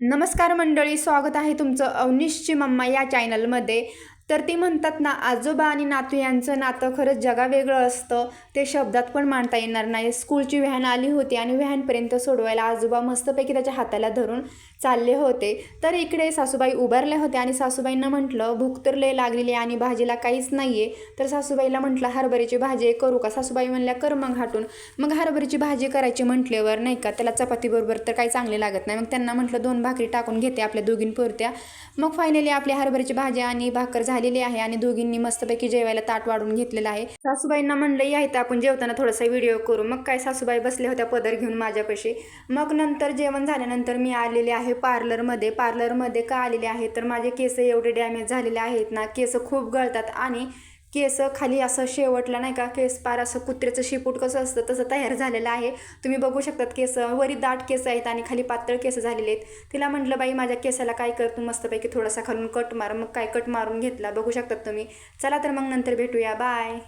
नमस्कार मंडळी स्वागत आहे तुमचं अवनिशची मम्मा या चॅनलमध्ये तर ते म्हणतात ना आजोबा आणि नातू यांचं नातं खरंच जगावेगळं असतं. ते शब्दात पण मांडता येणार नाही. स्कूलची व्हॅन आली होती आणि व्हॅनपर्यंत सोडवायला आजोबा मस्तपैकी त्याच्या हाताला धरून चालले होते. तर इकडे सासूबाई उभारल्या होत्या आणि सासूबाईंना म्हटलं भूक तर लय लागलेली आहे आणि भाजीला काहीच नाही आहे तर सासूबाईला म्हटलं हरभऱ्याची भाजी करू का? सासूबाई म्हणल्या कर मग हाटून. मग हरभऱ्याची भाजी करायची म्हटल्यावर नाही का त्याला चपातीबरोबर तर काही चांगले लागत नाही. मग त्यांना म्हटलं दोन भाकरी टाकून घेते आपल्या दोघींपुरत्या. मग फायनली आपली हरभऱ्याची भाजी आणि भाकर झाली. झालेली आहे आणि दोघींनी मस्तपैकी जेवायला ताट वाढून घेतलेलं आहे. सासूबाईंना म्हणलं या इथं आपण जेवताना थोडासा व्हिडिओ करू. मग काय सासूबाई बसल्या होत्या पदर घेऊन माझ्यापाशी. मग नंतर जेवण झाल्यानंतर मी आलेले आहे पार्लरमध्ये. पार्लरमध्ये का आलेले आहे? तर माझे केस एवढे डॅमेज झालेले आहेत ना केस खूप गळतात आणि केस खाली असं शेवटला नाही का? केस पार असं कुत्र्याचं शिपूट कसं असतं तसं तयार झालेलं आहे. तुम्ही बघू शकतात केस वरी दाट केस आहेत आणि खाली पातळ केस झालेले आहेत. तिला म्हटलं बाई माझ्या केसाला काय कर? तू मस्तपैकी थोडासा खालून कट मार. मग काय कट मारून घेतला? बघू शकतात तुम्ही. चला तर मग नंतर भेटूया. बाय.